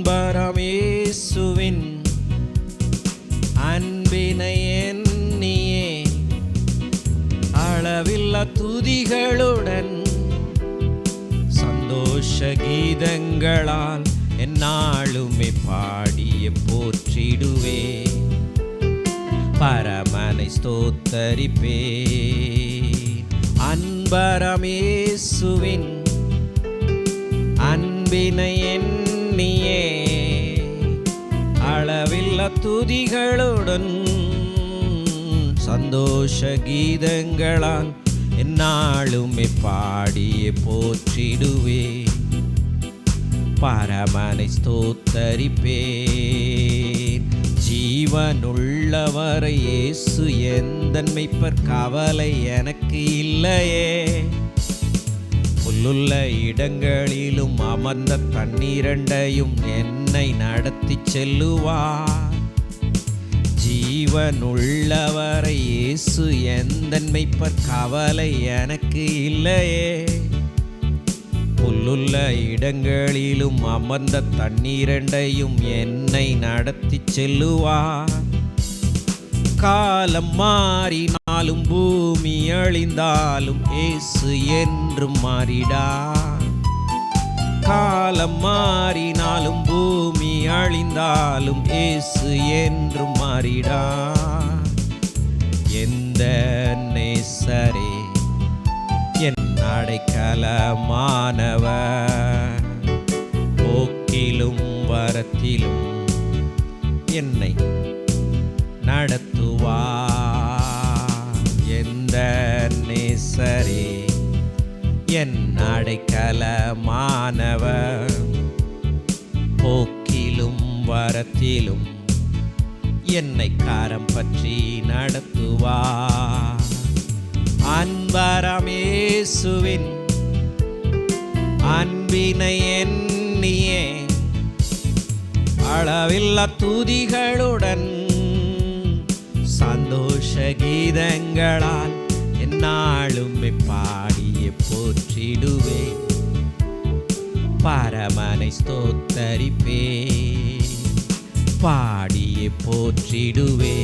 அன்பரமேசுவின் அன்பினை எண்ணியே அளவில்ல துதிகளுடன் சந்தோஷ கீதங்களால் என்னாலுமே பாடிய போற்றிடுவே. பரமனை ஸ்தோத்தரிப்பே அன்பரமேசுவின் அன்பினை எண்ணியே அளவில்ல துதிகளுடன் சந்தோஷ கீதங்களால் என்னாலுமே பாடியே போற்றிடுவே. பரமனை ஸ்தோத்தரிப்பேன். ஜீவனுள்ளவரை இயேசு எந்தன் மெய்ப்பர் கவலை எனக்கு இல்லையே. புல்லுள்ள இடங்களிலும் அமர்ந்த தண்ணீரண்டையும் என்னை நடத்தி செல்லுவார். ஜீவனுள்ளவரை இயேசு எந்தன் மெய்ப்பர் கவலை எனக்கு இல்லையே. புல்லுள்ள இடங்களிலும் அமர்ந்த தண்ணீரண்டையும் என்னை நடத்தி செல்லுவார். காலம் மாறினாலும் பூமி அழிந்தாலும் இயேசு என்றும் மாறிடா. காலம் மாறினாலும் பூமி அழிந்தாலும் ஏசு என்றும் மாறிடா. எந்த நேசரே என் அடைக்கலமானவர். போக்கிலும் வரத்திலும் என்னை நடத்துவா. எந்த நேசரே என் அடைக்கலமானவர் போக்கிலும் வரத்திலும் என்னை காரம் பற்றி நடத்துவார். அன்பரமேசுவின் அன்பினை எண்ணியே அளவில்லா துதிகளுடன் சந்தோஷ கீதங்களால் என்னாலும் பாடிய போற்றிடுவே பரமனை ஸ்தோத்தரிப்பே பாடியே போற்றிடுவே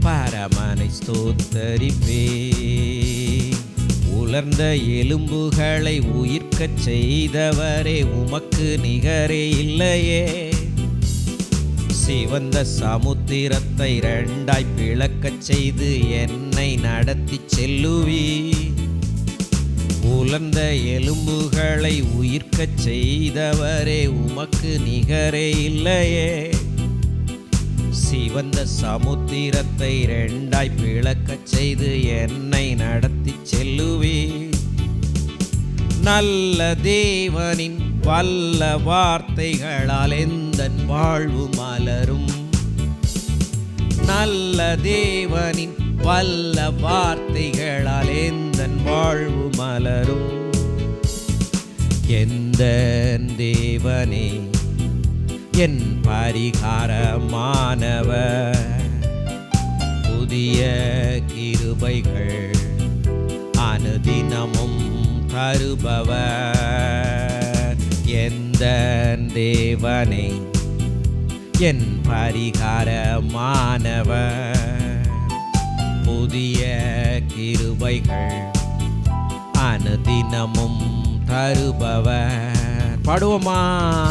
பரமனை ஸ்தோத்தரிப்பே உலர்ந்த எலும்புகளை உயிர்க்கச் செய்தவரே உமக்கு நிகரே இல்லையே. சிவந்த சமுத்திரத்தை இரண்டாய் பிளக்கச் செய்து என்னை நடத்தி செல்லுவி உலர்ந்த எலும்புகளை உயிர்க்கச் செய்தவரே உமக்கு நிகரே இல்லையே. சிவந்த சமுத்திரத்தை ரெண்டாய் பிளக்கச் செய்து என்னை நடத்தி செல்லுவே நல்ல தேவனின் வல்ல வார்த்தைகளால் எந்த வாழ்வு மலரும்? நல்ல தேவனின் வல்ல வார்த்தைகளால் எந்த வாழ்வு மலரும். எந்த தேவனே என் பரிகாரமானவர். புதிய கிருபைகள் அனுதினமும் தருபவர். எந்த தேவனே என் பரிகாரமானவர். புதிய கிருபைகள் அனுதினமும் தருபவர். படுவோமா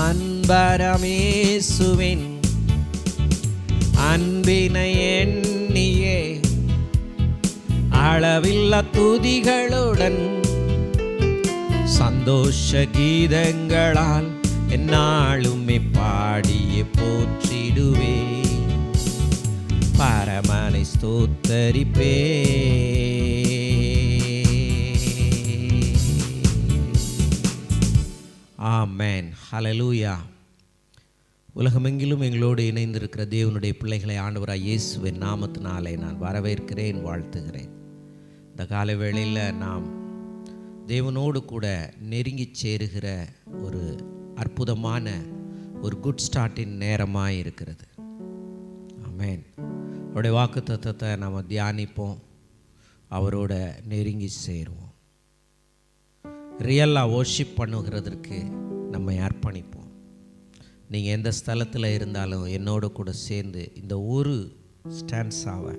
அன்பரமேசுவின் அன்பினை எண்ணியே அளவில்ல துதிகளுடன் சந்தோஷ கீதங்களால் என்னாலுமே பாடியே போற்றிடுவேன். பரமனை ஸ்தோத்தரிப்பே. ஆமேன். ஹலலூயா உலகமெங்கிலும் எங்களோடு இணைந்திருக்கிற தேவனுடைய பிள்ளைகளை ஆண்டவராக இயேசுவின் நாமத்தினாலே நான் வரவேற்கிறேன் வாழ்த்துகிறேன். இந்த கால வேளையில் நாம் தேவனோடு கூட நெருங்கி சேருகிற ஒரு அற்புதமான ஒரு குட் ஸ்டார்ட்டின் நேரமாக இருக்கிறது. ஆமேன். அவருடைய வாக்கு தத்துவத்தை நாம் தியானிப்போம். அவரோட நெருங்கி சேருவோம். ரியலாக worship பண்ணுகிறதற்கு நம்மை அர்ப்பணிப்போம். நீங்கள் எந்த ஸ்தலத்தில் இருந்தாலும் என்னோட கூட சேர்ந்து இந்த ஒரு ஸ்டான்ஸாவை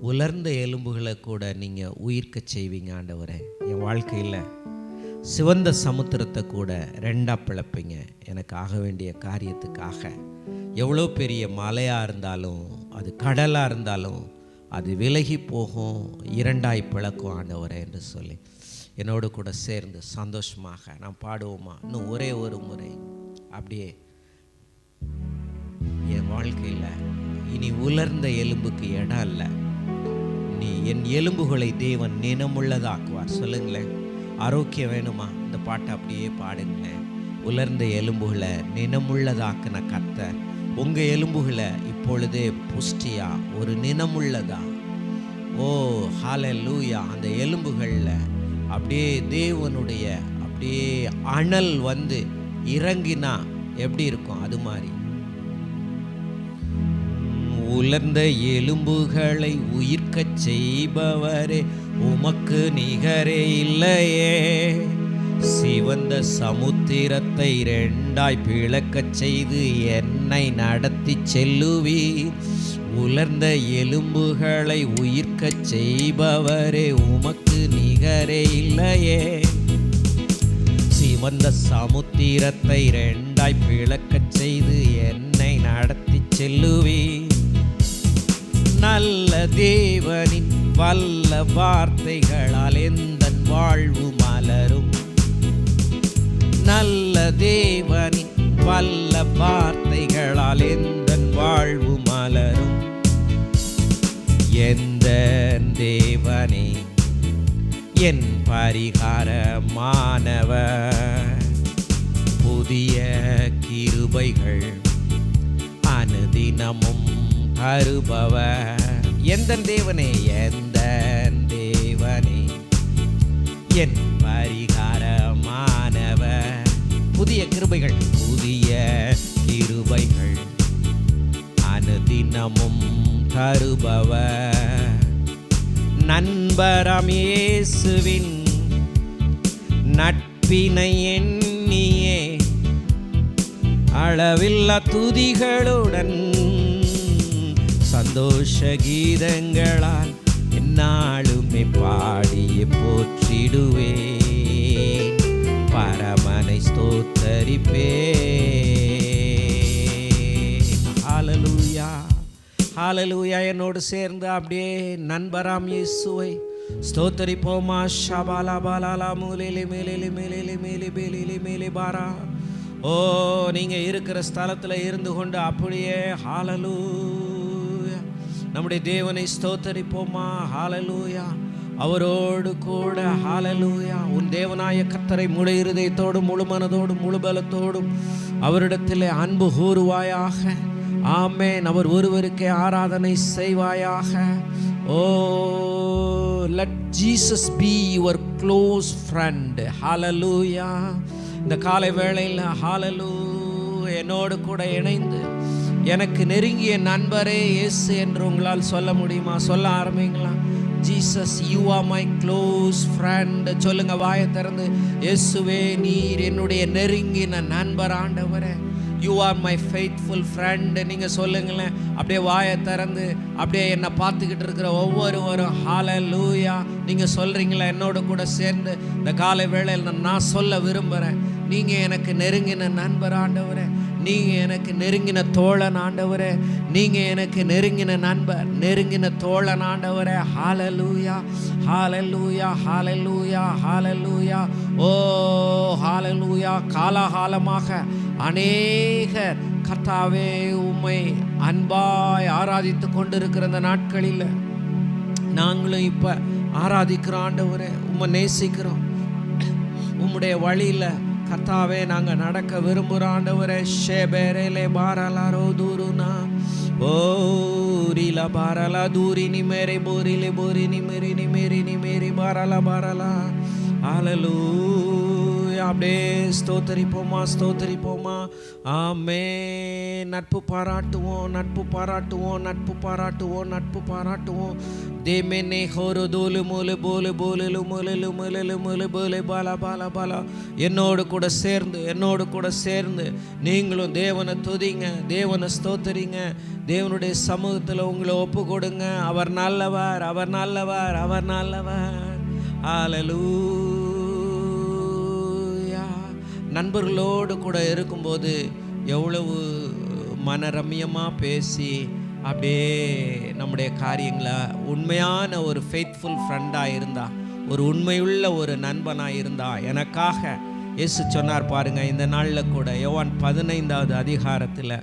உலர்ந்த எலும்புகளை கூட நீங்கள் உயிர்க்க செய்வீங்க ஆண்டவரே. என் வாழ்க்கையில் சிவந்த சமுத்திரத்தை கூட ரெண்டாக பிளப்பீங்க. எனக்கு ஆக வேண்டிய காரியத்துக்காக எவ்வளோ பெரிய மலையாக இருந்தாலும் அது கடலாக இருந்தாலும் அது விலகி போகும் இரண்டாய் பிளக்கும் ஆண்டவரை என்று சொல்லி. என்னோடு கூட சேர்ந்து சந்தோஷமாக நான் பாடுவோமா? இன்னும் ஒரே ஒரு முறை. அப்படியே என் வாழ்க்கையில் இனி உலர்ந்த எலும்புக்கு இடம் இல்லை நீ என் எலும்புகளை தேவன் நினமுள்ளதாக்குவார். சொல்லுங்களேன். ஆரோக்கியம் வேணுமா? இந்த பாட்டை அப்படியே பாடுங்களேன். உலர்ந்த எலும்புகளை நினமுள்ளதாக்குன கத்தை உங்கள் எலும்புகளை இப்பொழுதே புஷ்டியா? ஒரு நினமுள்ளதா? ஓ ஹால லூயா அந்த எலும்புகளில் அப்படியே தேவனுடைய அப்படியே அனல் வந்து இறங்கினா எப்படி இருக்கும்? அது மாதிரி. உலர்ந்த எலும்புகளை உயிர்க்கச் செய்பவரே உமக்கு நிகரே இல்லையே. சிவந்த சமுத்திரத்தை ரெண்டாய் பிளக்கச் செய்து என்னை நடத்தி செல்லுவீர். உலர்ந்த எலும்புகளை உயிர்க்கச் செய்பவரே உமக்கு நிகரே இல்லையே. சிவந்த சமுத்திரத்தை ரெண்டாய் பிளக்கச் செய்து என்னை நடத்தி செல்லுவீர். நல்ல தேவனின் வல்ல வார்த்தைகளால் எந்த வாழ்வு மலரும்? நல்ல தேவனின் வல்ல வார்த்தைகளால் எந்த வாழ்வு மலரும்? எந்த தேவனே என் பரிகாரமானவ புதிய கிருபைகள் அனுதினமும் தருபவர். எந்த தேவனே எந்த தேவனே என் பரிகாரமானவர். புதிய கிருபைகள். புதிய கிருபைகள். அனுதினமும் தருபவ நண்பராம் இயேசுவின் நட்பினை எண்ணியே. அளவில்லா துதிகளுடன் சந்தோஷ கீதங்களால் என்னாலுமே பாடியே போற்றிடுவேன். பரமனை ஸ்தோத்தரிப்பே. ஹாலலூயா ஹாலலூயா என்னோடு சேர்ந்து அப்படியே நண்பராம் இயேசுவை ஸ்தோத்தரிப்போமா. ஷபாலா பாலாலா மூலிலி மேலிலி மேலிலி மேலி பேலிலி மேலி பாரா. ஓ நீங்கள் இருக்கிற ஸ்தலத்தில் இருந்து கொண்டு அப்படியே ஹாலலூயா நம்முடைய தேவனை ஸ்தோத்தரிப்போமா. ஹாலலூயா அவரோடு கூட ஹாலலூயா உன் தேவனாய கத்தரை முழு இருதயத்தோடும் முழு மனதோடும் முழு பலத்தோடும் அவரிடத்திலே அன்பு கூறுவாயாக. ஆமேன். அவர் ஒருவருக்கே ஆராதனை செய்வாயாக. ஓ let Jesus be your close friend hallelujah இந்த காலை வேளையில் ஹாலலூ என்னோடு கூட இணைந்து எனக்கு நெருங்கிய நண்பரே இயேசு என்று உங்களால் சொல்ல முடியுமா? சொல்ல ஆரம்பிங்களா? Jesus you are my close friend சொல்லுங்க வாயை திறந்து இயேசுவே நீர் என்னுடைய நெருங்கின நண்பர் ஆண்டவரே. You are my faithful friend நீங்கள் சொல்லுங்களேன் அப்படியே வாயை திறந்து அப்படியே என்னை பார்த்துக்கிட்டு இருக்கிற ஒவ்வொருவரும் ஹால லூயா நீங்கள் சொல்கிறீங்களா என்னோட கூட சேர்ந்து இந்த காலை வேளையில் நான் சொல்ல விரும்புகிறேன் நீங்கள் எனக்கு நெருங்கின நண்பர் ஆண்டவரே. நீங்கள் எனக்கு நெருங்கின தோழன் ஆண்டவரே நீங்கள் எனக்கு நெருங்கின நண்பர் நெருங்கின தோழன் ஆண்டவரே. ஹாலலூயா ஹாலலூயா ஹாலலூயா ஹாலலூயா ஓ ஹாலலூயா காலாகாலமாக அநேகர் கர்த்தாவே உம்மை அன்பாய் ஆராதித்து கொண்டிருக்கிற இந்த நாட்களில் நாங்களும் இப்போ ஆராதிக்கிறோம் ஆண்டவரே உம்மை நேசிக்கிறோம். உம்முடைய வழியில் கர்த்தாவே நாங்கள் நடக்க விரும்புகிறோம் ஆண்டவரே ஷேபேரேலே பாரலாரோ தூருனா ஓ பாரலா தூரி நி மேரி போரிலே போரி நி மேரி நி மேரி நி மேரி பாரலா. பாரலா ஹalleluya அப்படியே ஸ்தோத்தரிப்போமா ஸ்தோத்தரிப்போமா? ஆமே. நட்பு பாராட்டுவோம் நட்பு பாராட்டுவோம் நட்பு பாராட்டுவோம் நட்பு பாராட்டுவோம். தேமெனே ஹோரு தோலு மூலு போலு போலு முலு முலு முலு போலு பாலா பாலா பாலா. என்னோடு கூட சேர்ந்து என்னோடு கூட சேர்ந்து நீங்களும் தேவனை துதிங்க தேவனை ஸ்தோத்தரிங்க. தேவனுடைய சமூகத்தில் உங்களை ஒப்பு கொடுங்க. அவர் நல்லவர் அவர் நல்லவர் அவர் நல்லவர். ஆலலூ நண்பர்களோடு கூட இருக்கும்போது எவ்வளவு மனரம்யமாக பேசி அப்படியே நம்முடைய காரியங்களை உண்மையான ஒரு ஃபெய்த்ஃபுல் ஃப்ரெண்டாக இருந்தா ஒரு உண்மையுள்ள ஒரு நண்பனாக இருந்தா எனக்காக இயேசு சொன்னார் பாருங்கள் இந்த நாளில் கூட யோவான் பதினைந்தாவது அதிகாரத்தில்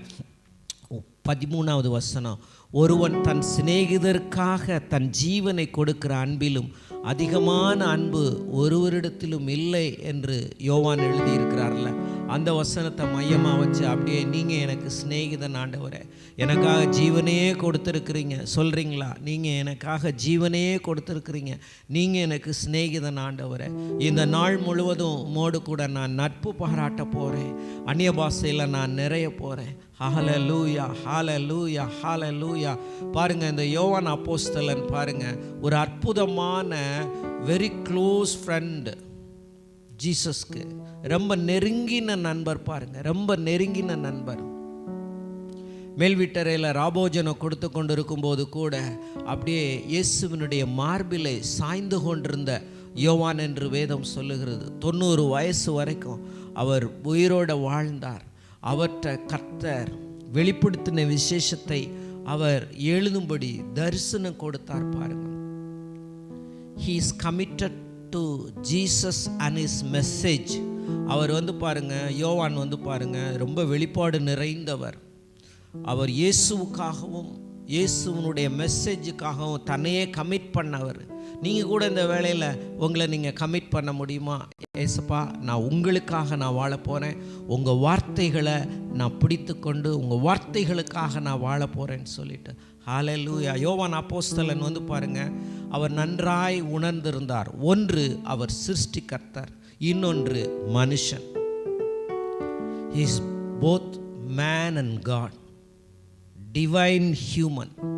பதிமூணாவது வசனம். ஒருவன் தன் சிநேகிதருக்காக தன் ஜீவனை கொடுக்கிற அன்பிலும் அதிகமான அன்பு ஒருவரிடத்திலும் இல்லை என்று யோவான் எழுதியிருக்கிறார்ல. அந்த வசனத்தை மையமாக வச்சு அப்படியே நீங்கள் எனக்கு சிநேகிதன் ஆண்டவரே. எனக்காக ஜீவனையே கொடுத்துருக்குறீங்க. சொல்கிறீங்களா நீங்கள் எனக்காக ஜீவனையே கொடுத்துருக்குறீங்க. நீங்கள் எனக்கு சிநேகிதன் ஆண்டவரே. இந்த நாள் முழுவதும் மோடு கூட நான் நட்பு பாராட்ட போகிறேன் அந்நிய பாஷையில் நான் நிறைய போகிறேன் ஹால லூயா ஹால லூயா ஹால லூயா பாருங்க இந்த யோவான் அப்போஸ்தலன் பாருங்க ஒரு அற்புதமான வெரி க்ளோஸ் ஃப்ரெண்டு ஜீசஸ்க்கு. ரொம்ப நெருங்கின நண்பர் பாருங்கள் ரொம்ப நெருங்கின நண்பர். மேல்விட்டறையில் ராபோஜனம் கொடுத்து கொண்டு இருக்கும்போது கூட அப்படியே இயேசுவினுடைய மார்பிலை சாய்ந்து கொண்டிருந்த யோவான் என்று வேதம் சொல்லுகிறது. தொண்ணூறு வயசு வரைக்கும் அவர் உயிரோடு வாழ்ந்தார். அவற்றை கர்த்தர் வெளிப்படுத்தின விசேஷத்தை அவர் எழுதும்படி தரிசனம் கொடுத்தார் பாருங்க he is committed to Jesus and his message அவர் வந்து பாருங்க யோவான் வந்து பாருங்க ரொம்ப வெளிப்பாடு நிறைந்தவர். அவர் இயேசுவுக்காகவும் இயேசுவனுடைய மெசேஜுக்காகவும் தன்னையே கமிட் பண்ணவர். நீங்கள் கூட இந்த வேலையில் உங்களை நீங்கள் கமிட் பண்ண முடியுமா? ஏசப்பா நான் உங்களுக்காக நான் வாழ போகிறேன் உங்கள் வார்த்தைகளை நான் பிடித்து கொண்டு உங்கள் வார்த்தைகளுக்காக நான் வாழ போகிறேன்னு சொல்லிட்டு. ஹalleluya யோவான் அப்போஸ்தலன் வந்து பாருங்க அவர் நன்றாய் உணர்ந்திருந்தார். ஒன்று அவர் சிருஷ்டிகர்த்தர் இன்னொன்று மனுஷன். Is both man and God divine human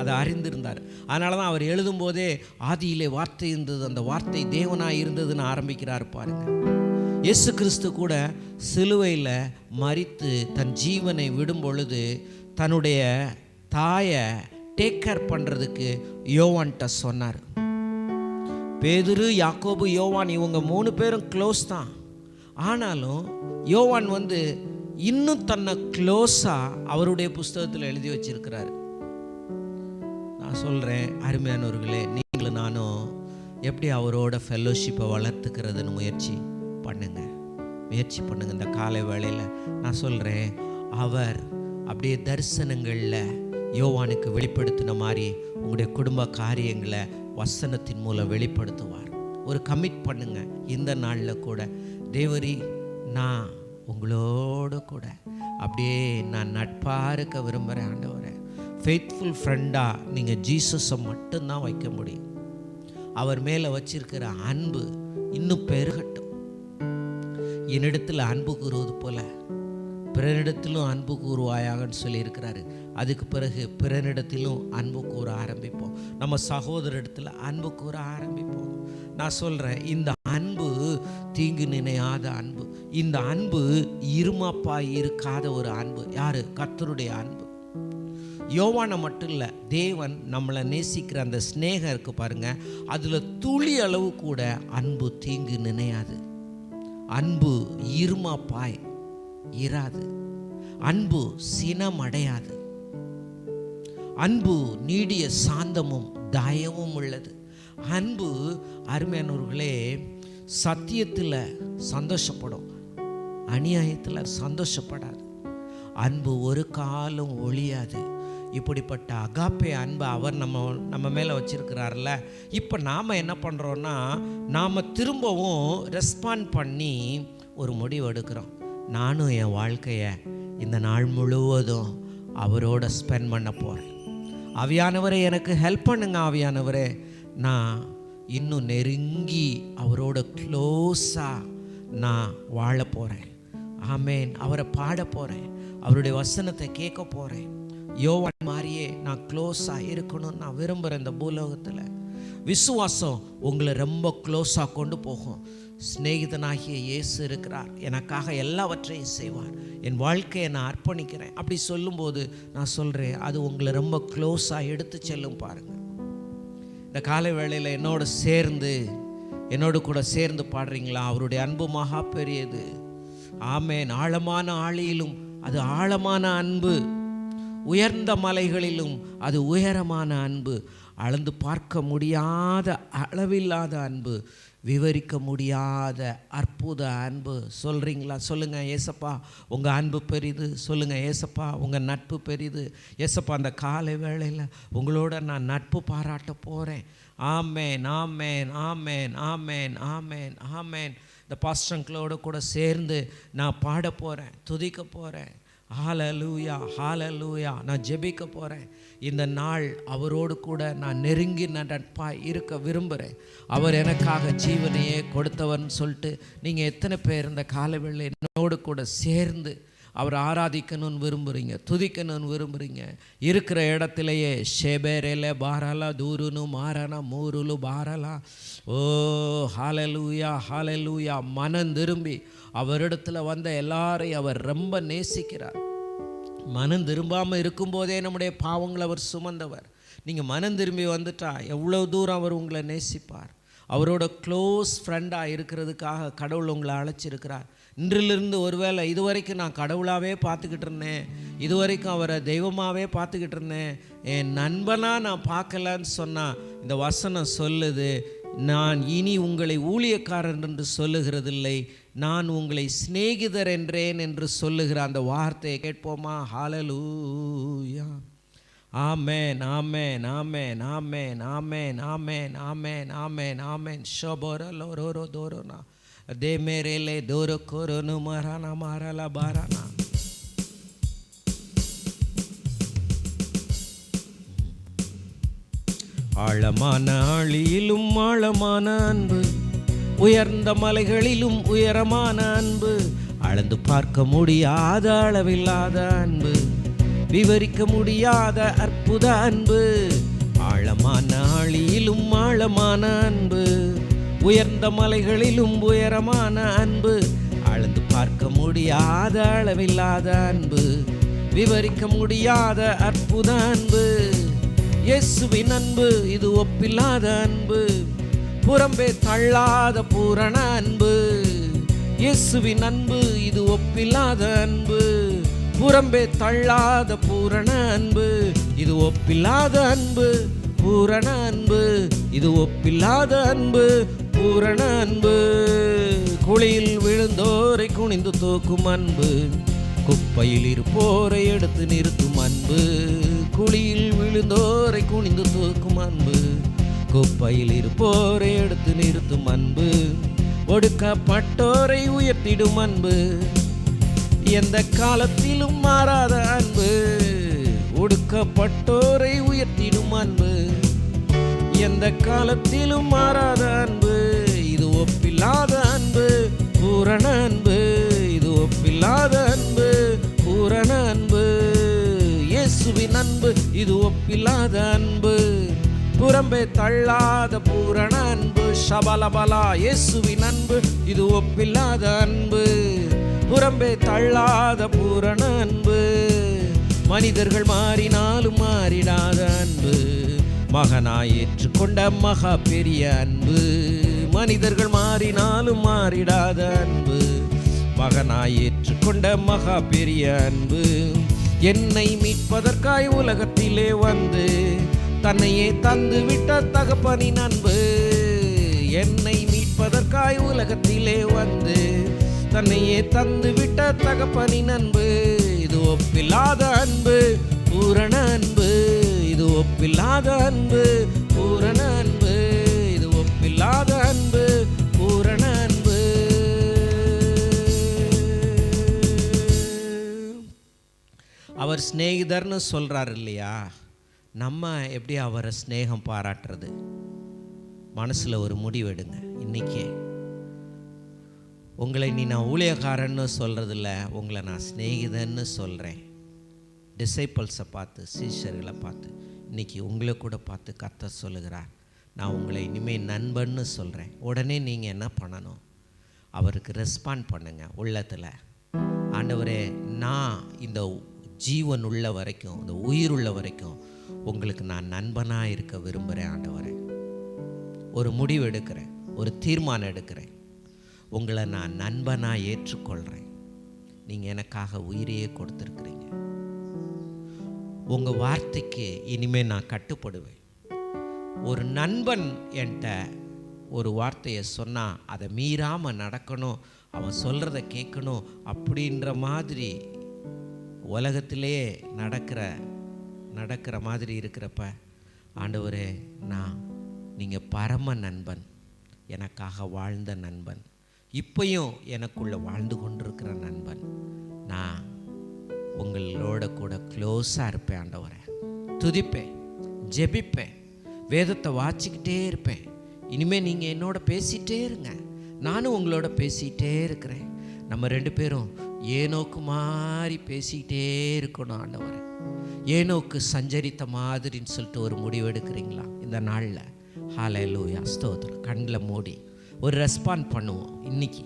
அதை அறிந்திருந்தார். அதனால தான் அவர் எழுதும்போதே ஆதியிலே வார்த்தை இருந்தது அந்த வார்த்தை தேவனாக இருந்ததுன்னு ஆரம்பிக்கிறார் பாருங்க. இயேசு கிறிஸ்து கூட சிலுவையில் மறித்து தன் ஜீவனை விடும் பொழுது தன்னுடைய தாயை டேக் கேர் பண்ணுறதுக்கு யோவான்கிட்ட சொன்னார். பேதுரு யாக்கோபு யோவான் இவங்க மூணு பேரும் க்ளோஸ் தான். ஆனாலும் யோவான் வந்து இன்னும் தன்னை க்ளோஸாக அவருடைய புஸ்தகத்தில் எழுதி வச்சிருக்கிறாரு. நான் சொல்கிறேன் அருமையானவர்களே நீங்களும் நானும் எப்படி அவரோட ஃபெல்லோஷிப்பை வளர்த்துக்கிறதுன்னு முயற்சி பண்ணுங்கள் முயற்சி பண்ணுங்கள் இந்த காலை வேளையில் நான் சொல்கிறேன் அவர் அப்படியே தரிசனங்களில் யோவானுக்கு வெளிப்படுத்தின மாதிரி உங்களுடைய குடும்ப காரியங்களை வசனத்தின் மூலம் வெளிப்படுத்துவார். ஒரு கமிட் பண்ணுங்க. இந்த நாளில் கூட தேவரி நான் உங்களோட கூட அப்படியே நான் நட்பாக இருக்க விரும்புகிறேன் ஆண்டவரே. ஃபெய்த்ஃபுல் ஃப்ரெண்டாக நீங்கள் ஜீசஸை மட்டும்தான் வைக்க முடியும். அவர் மேலே வச்சிருக்கிற அன்பு இன்னும் பெருகட்டும். என்னிடத்தில் அன்பு கூறுவது போல பிறனிடத்திலும் அன்பு கூறுவாயாகன்னு சொல்லியிருக்கிறாரு. அதுக்கு பிறகு பிறனிடத்திலும் அன்பு கூற ஆரம்பிப்போம். நம்ம சகோதரிடத்தில் அன்பு கூற ஆரம்பிப்போம். நான் சொல்கிறேன் இந்த அன்பு தீங்கு நினையாத அன்பு. இந்த அன்பு இருமாப்பாய் இருக்காத ஒரு அன்பு. யார்? கத்தருடைய அன்பு. யோவானை மட்டும் இல்லை தேவன் நம்மளை நேசிக்கிற அந்த ஸ்னேகம் இருக்குது பாருங்க. அதில் துளி அளவு கூட அன்பு தீங்கு நினையாது. அன்பு இருமாப்பாய் இராது. அன்பு சினமடையாது அன்பு நீடிய சாந்தமும் தயவும் உள்ளது. அன்பு அருமையானவர்களே சத்தியத்தில் சந்தோஷப்படும். அநியாயத்தில் சந்தோஷப்படாது. அன்பு ஒரு காலம் ஒழியாது. இப்படிப்பட்ட அகாப்பே அன்பை அவர் நம்ம நம்ம மேலே வச்சுருக்கிறார்ல. இப்போ நாம் என்ன பண்ணுறோன்னா நாம் திரும்பவும் ரெஸ்பாண்ட் பண்ணி ஒரு முடிவு எடுக்கிறோம். நானும் என் வாழ்க்கையை இந்த நாள் முழுவதும் அவரோட ஸ்பெண்ட் பண்ண போகிறேன் ஆவியானவரே எனக்கு ஹெல்ப் பண்ணுங்க ஆவியானவரே நான் இன்னும் நெருங்கி அவரோட க்ளோஸாக நான் வாழ போகிறேன் ஆமேன். அவரை பாட போகிறேன் அவருடைய வசனத்தை கேட்க போகிறேன் யோவான் மாதிரியே நான் க்ளோஸாக இருக்கணும்னு நான் விரும்புகிறேன் இந்த பூலோகத்தில். விசுவாசம் உங்களை ரொம்ப க்ளோஸாக கொண்டு போகும். சிநேகிதனாகிய இயேசு இருக்கிறார். எனக்காக எல்லாவற்றையும் செய்வார். என் வாழ்க்கையை நான் அர்ப்பணிக்கிறேன். அப்படி சொல்லும்போது நான் சொல்கிறேன் அது உங்களை ரொம்ப க்ளோஸாக எடுத்து செல்லும் பாருங்கள் இந்த காலை வேளையில் என்னோட சேர்ந்து என்னோடு கூட சேர்ந்து பாடுறீங்களா? அவருடைய அன்பு மகா பெரியது. ஆமேன். ஆழமான ஆளியிலும் அது ஆழமான அன்பு. உயர்ந்த மலைகளிலும் அது உயரமான அன்பு. அளந்து பார்க்க முடியாத அளவில்லாத அன்பு விவரிக்க முடியாத அற்புத அன்பு. சொல்கிறீங்களா சொல்லுங்கள் ஏசப்பா உங்கள் அன்பு பெரிது. சொல்லுங்கள் ஏசப்பா உங்கள் நட்பு பெரிது. ஏசப்பா அந்த காலை வேளையில் உங்களோட நான் நட்பு பாராட்ட போகிறேன் ஆமேன் ஆமேன் ஆமேன் ஆமேன் ஆமேன் ஆமேன். இந்த பாஸ்டங்களோட கூட சேர்ந்து நான் பாட போகிறேன் துதிக்க போகிறேன் ஹாலலூயா ஹாலலூயா நான் ஜெபிக்க போகிறேன் இந்த நாள் அவரோடு கூட நான் நெருங்கி நட்பாக இருக்க விரும்புகிறேன் அவர் எனக்காக ஜீவனையே கொடுத்தவர்னு சொல்லிட்டு நீங்கள் எத்தனை பேர் இந்த காலவெளியில் என்னோடு கூட சேர்ந்து அவர் ஆராதிக்கணும்னு விரும்புகிறீங்க துதிக்கணும்னு விரும்புகிறீங்க இருக்கிற இடத்துலையே ஷேபேரேல பாரலா தூருனு மாறனா மூருலு பாரலா. ஓ ஹாலலூயா ஹாலலூயா மனம் திரும்பி அவரிடத்துல வந்த எல்லாரையும் அவர் ரொம்ப நேசிக்கிறார். மனம் திரும்பாமல் இருக்கும்போதே நம்முடைய பாவங்களை அவர் சுமந்தவர். நீங்கள் மனம் திரும்பி வந்துட்டா எவ்வளோ தூரம் அவர் உங்களை நேசிப்பார். அவரோட க்ளோஸ் ஃப்ரெண்டாக இருக்கிறதுக்காக கடவுள் உங்களை அழைச்சிருக்கிறார். இன்றிலிருந்து ஒருவேளை இதுவரைக்கும் நான் கடவுளாகவே பார்த்துக்கிட்டு இருந்தேன். இதுவரைக்கும் அவரை தெய்வமாகவே பார்த்துக்கிட்டு இருந்தேன். என் நண்பனாக நான் பார்க்கலன்னு சொன்னால் இந்த வசனம் சொல்லுது நான் இனி உங்களை ஊழியக்காரன் என்று சொல்லுகிறதில்லை. நான் உங்களை சிநேகிதர் என்றேன் என்று சொல்லுகிற அந்த வார்த்தையை கேட்போமா? ஹாலலூயா ஆமேன் ஆமேன் ஆமேன் ஆமேன் ஆமேன் ஆமேன் ஆமேன் ஆமேன் ஆமேன். ரோ லோரோரோ தோரோனா அதே மேரேலே தோரோ கோரோனு மரானா மாரலா பாரானா ஆழமான ஆழியிலும் ஆழமான அன்பு உயர்ந்த மலைகளிலும் உயரமான அன்பு அளந்து பார்க்க முடியாத அளவில்லாத அன்பு விவரிக்க முடியாத அற்புத அன்பு ஆழமான ஆழியிலும் ஆழமான அன்பு உயர்ந்த மலைகளிலும் உயரமான அன்பு. அளந்து பார்க்க முடியாத அளவில்லாத அன்பு. விவரிக்க முடியாத அற்புத அன்பு. இயேசுவின் அன்பு இது ஒப்பில்லாத அன்பு. புறம்பே தள்ளாத பூரண அன்பு. இயேசுவின் அன்பு இது ஒப்பில்லாத அன்பு. புறம்பே தள்ளாத பூரண அன்பு. இது ஒப்பில்லாத அன்பு. பூரண அன்பு இது ஒப்பில்லாத அன்பு. பூரண அன்பு. குழியில் விழுந்தோரை குனிந்து தூக்கும் அன்பு. குப்பையில் இருப்போரை எடுத்து நிறுத்தும் அன்பு. குழியில் விழுந்தோரை குனிந்து தூக்கும் அன்பு. குப்பையில் இருப்போரை எடுத்து நிறுத்தும் அன்பு. ஒடுக்கப்பட்டோரை உயர்த்திடும் அன்பு. எந்த காலத்திலும் மாறாத அன்பு. ஒடுக்கப்பட்டோரை உயர்த்திடும் அன்பு. எந்த காலத்திலும் மாறாத அன்பு இது ஒப்பில்லாத அன்பு பூரண அன்பு இது ஒப்பில்லாத அன்பு பூரண அன்பு. இயேசுவின் அன்பு இது ஒப்பில்லாத அன்பு. புறம்பே தள்ளாத பூரண அன்பு சபலபலா இயேசுவின் அன்பு இது ஒப்பில்லாத அன்பு. புறம்பே தள்ளாத பூரண அன்பு. மனிதர்கள் மாறினாலும் மாறிடாத அன்பு. மகனாய் ஏற்றுக்கொண்ட மகா பெரிய அன்பு. மனிதர்கள் மாறினாலும் மாறிடாத அன்பு. மகனாய் ஏற்றுக்கொண்ட மகா பெரிய அன்பு. என்னை மீட்பதற்காய் உலகத்திலே வந்து தன்னையே தந்து விட்ட தகப்பனின் அன்பு. என்னை மீட்பதற்காய் உலகத்திலே வந்து தன்னையே தந்து விட்ட தகப்பனின் அன்பு. இது ஒப்பில்லாத அன்பு பூரண அன்பு. ஒப்பில்லாத அன்பு பூரண அன்பு. இது ஒப்பில்லாத அன்பு பூரண அன்பு. அவர் சிநேகிதர்னு சொல்கிறார் இல்லையா? நம்ம எப்படி அவரை ஸ்நேகம் பாராட்டுறது? மனசில் ஒரு முடிவெடுங்க இன்றைக்கே உங்களை நீ நான் ஊழியக்காரன்னு சொல்கிறதில்ல உங்களை நான் சிநேகிதன்னு சொல்கிறேன் டிசைப்பிள்ஸை பார்த்து சீஷர்களை பார்த்து. இன்னைக்கு உங்களை கூட பார்த்து கத்த சொல்லுகிறார். நான் உங்களை இனிமேல் நண்பன்னு சொல்கிறேன் உடனே நீங்கள் என்ன பண்ணணும்? அவருக்கு ரெஸ்பாண்ட் பண்ணுங்கள் உள்ளத்தில். ஆண்டவரே நான் இந்த ஜீவன் உள்ள வரைக்கும் இந்த உயிர் உள்ள வரைக்கும் உங்களுக்கு நான் நண்பனாக இருக்க விரும்புகிறேன் ஆண்டவரே. ஒரு முடிவு எடுக்கிறேன். ஒரு தீர்மானம் எடுக்கிறேன். உங்களை நான் நண்பனாக ஏற்றுக்கொள்கிறேன் நீங்கள் எனக்காக உயிரையே கொடுத்துருக்குறீங்க. உங்கள் வார்த்தைக்கு இனிமேல் நான் கட்டுப்படுவேன். ஒரு நண்பன் என்கிட்ட ஒரு வார்த்தையை சொன்னால் அதை மீறாமல் நடக்கணும் அவன் சொல்கிறத கேட்கணும் அப்படின்ற மாதிரி உலகத்திலே நடக்கிற நடக்கிற மாதிரி இருக்கிறப்ப ஆண்டவரே நான் நீங்கள் பரம நண்பன் எனக்காக வாழ்ந்த நண்பன் இப்பையும் எனக்குள்ளே வாழ்ந்து கொண்டிருக்கிற நண்பன் நான் உங்களோட கூட க்ளோஸாக இருப்பேன் ஆண்டவரே. துதிப்பேன் ஜெபிப்பேன் வேதத்தை வாச்சிக்கிட்டே இருப்பேன். இனிமேல் நீங்கள் என்னோட பேசிகிட்டே இருங்க. நானும் உங்களோட பேசிக்கிட்டே இருக்கிறேன். நம்ம ரெண்டு பேரும் ஏனோக்கு மாதிரி பேசிக்கிட்டே இருக்கணும் ஆண்டவரே. ஏனோக்கு சஞ்சரித்த மாதிரின்னு சொல்லிட்டு ஒரு முடிவு எடுக்கிறீங்களா? இந்த நாளில். ஹாலே லூயா ஸ்தோத்திரம். கண்ணில் மூடி. ஒரு ரெஸ்பாண்ட் பண்ணுவோம். இன்னைக்கு.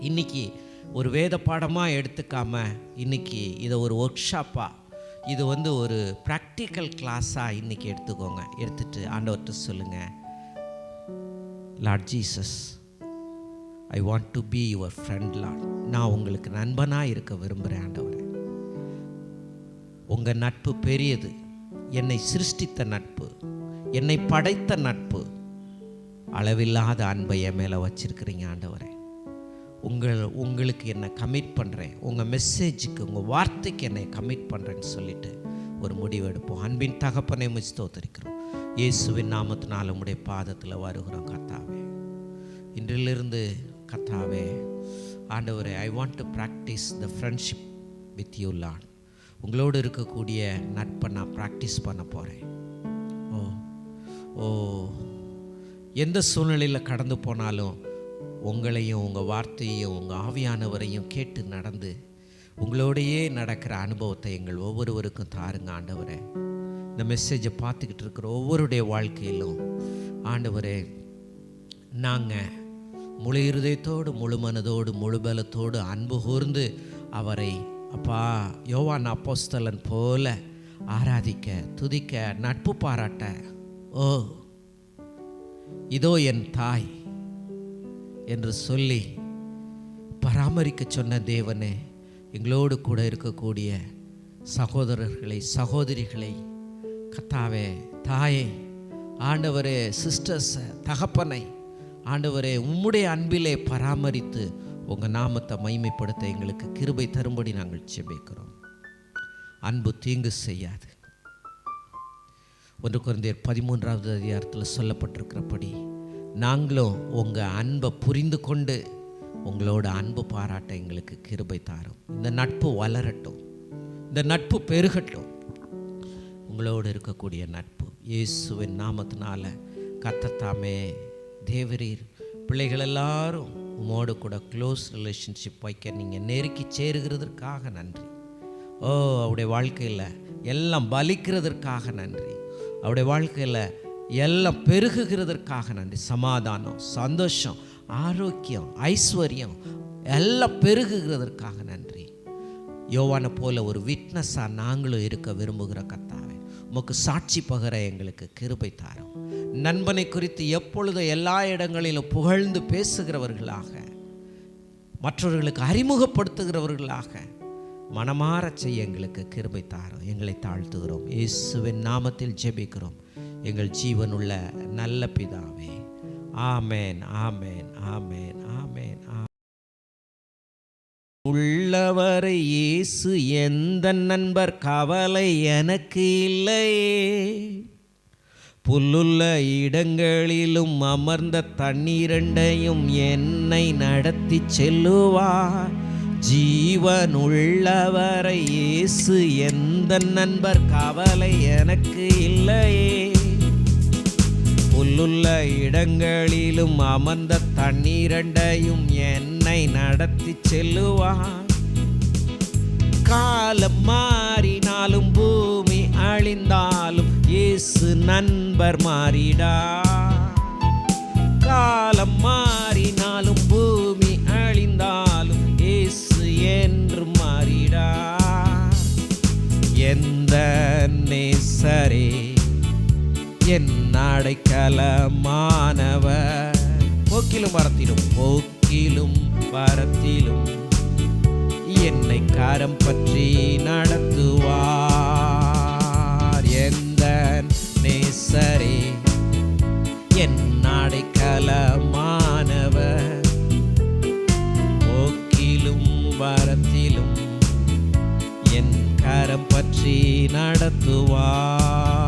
இன்னைக்கு ஒரு வேத பாடமாக எடுத்துக்காம இன்னைக்கு இதை ஒரு ஒர்க் ஷாப்பாக இது வந்து ஒரு ப்ராக்டிக்கல் கிளாஸாக இன்றைக்கி எடுத்துக்கோங்க. எடுத்துட்டு ஆண்டவர்கிட்ட சொல்லுங்கள் Lord Jesus I want to be your friend Lord நான் உங்களுக்கு நண்பனாக இருக்க விரும்புகிறேன் ஆண்டவரே. உங்கள் நட்பு பெரியது. என்னை சிருஷ்டித்த நட்பு. என்னை படைத்த நட்பு. அளவில்லாத அன்பை என் மேலே வச்சிருக்கிறீங்க ஆண்டவரே. உங்கள் உங்களுக்கு என்னை கமிட் பண்ணுறேன் உங்கள் மெசேஜுக்கு உங்கள் வார்த்தைக்கு என்னை கமிட் பண்ணுறேன்னு சொல்லிட்டு ஒரு முடிவு எடுப்போம். அன்பின் தகப்பனை முஸ்தோத்தரிக்கிறோம் இயேசுவின் நாமத்தினால் உடைய பாதத்தில் வருகிறோம் கத்தாவே இன்றிலிருந்து கத்தாவே ஆண்டவரே I want to practise the friendship with you லான் உங்களோடு இருக்கக்கூடிய நட்பை நான் ப்ராக்டிஸ் பண்ண போகிறேன் ஓ ஓ எந்த சூழ்நிலையில் கடந்து போனாலும் உங்களையும் உங்கள் வார்த்தையையும் உங்கள் ஆவியானவரையும் கேட்டு நடந்து உங்களோடையே நடக்கிற அனுபவத்தை எங்கள் ஒவ்வொருவருக்கும் தாருங்க ஆண்டவரே. இந்த மெசேஜை பார்த்துக்கிட்டு இருக்கிற ஒவ்வொருடைய வாழ்க்கையிலும் ஆண்டவரே நாங்கள் முழு இருதயத்தோடு முழு மனதோடு முழு பலத்தோடு அன்பு கூர்ந்து அவரை அப்பா யோவான் அப்போஸ்தலன் போல ஆராதிக்க துதிக்க நட்பு பாராட்ட ஓ இதோ என் தாய். என்று சொல்லி பராமரிக்க சொன்ன தேவனே எங்களோடு கூட இருக்கக்கூடிய சகோதரர்களை சகோதரிகளை கத்தாவே தாயே ஆண்டவரே சிஸ்டர்ஸை தகப்பனை ஆண்டவரே உம்முடைய அன்பிலே பராமரித்து உங்கள் நாமத்தை மைமைப்படுத்த எங்களுக்கு கிருபை தரும்படி நாங்கள் செபிக்கிறோம் அன்பு தீங்கு செய்யாது. ஒன்று குழந்தையர் பதிமூன்றாவது அதிகாரத்தில் சொல்லப்பட்டிருக்கிறபடி நாங்களும் உங்கள் அன்பை புரிந்து கொண்டு உங்களோட அன்பு பாராட்ட எங்களுக்கு கிருபை தாரும். இந்த நட்பு வளரட்டும். இந்த நட்பு பெருகட்டும். உங்களோடு இருக்கக்கூடிய நட்பு. இயேசுவின் நாமத்தினால கத்தத்தாமே தேவரீர். பிள்ளைகள் எல்லாரும் உமோடு கூட க்ளோஸ் ரிலேஷன்ஷிப் வைக்க நீங்கள் நெருக்கி சேருகிறதற்காக நன்றி. ஓ அவருடைய வாழ்க்கையில் எல்லாம் பலிக்கிறதற்காக நன்றி. அவருடைய வாழ்க்கையில் எல்லாம் பெருகுகிறதற்காக நன்றி. சமாதானம் சந்தோஷம் ஆரோக்கியம் ஐஸ்வர்யம் எல்லாம் பெருகுகிறதற்காக நன்றி. யோவானை போல ஒரு விட்னஸாக நாங்களும் இருக்க விரும்புகிற கத்தாவே உமக்கு சாட்சி பகர எங்களுக்கு கிருபை தாரும். நண்பனை குறித்து எப்பொழுதும் எல்லா இடங்களிலும் புகழ்ந்து பேசுகிறவர்களாக மற்றவர்களுக்கு அறிமுகப்படுத்துகிறவர்களாக மனமாறச் செய்ய எங்களுக்கு கிருபை தாரும். எங்களை தாழ்த்துகிறோம். இயேசுவின் நாமத்தில் ஜெபிக்கிறோம். எங்கள் ஜீவனுள்ள நல்ல பிதாவே. ஆமேன் ஆமேன் ஆமேன் ஆமேன் ஆ உள்ளவரை இயேசு எந்த நண்பர் கவலை எனக்கு இல்லையே. புல்லுள்ள இடங்களிலும் அமர்ந்த தண்ணீரண்டையும் என்னை நடத்தி செல்லுவார். ஜீவனுள்ளவரை இயேசு எந்த நண்பர் கவலை எனக்கு இல்லையே. புல் இடங்களிலும் அமர்ந்த தண்ணீரண்டையும் என்னை நடத்தி செல்லுவான். காலம் மாறினாலும் பூமி அழிந்தாலும் இயேசு நண்பர் மாறிடா. காலம் மாறினாலும் பூமி அழிந்தாலும் இயேசு என்று மாறிடா. எந்த நேசரே. என் அடைக்கலமானவர் போக்கிலும் வரத்திலும் போக்கிலும் வரத்திலும் என்னை காரம் பற்றி நடத்துவார். எந்த நேசரே என் அடைக்கலமானவர் போக்கிலும் வரத்திலும் என் கரம் பற்றி நடத்துவார்.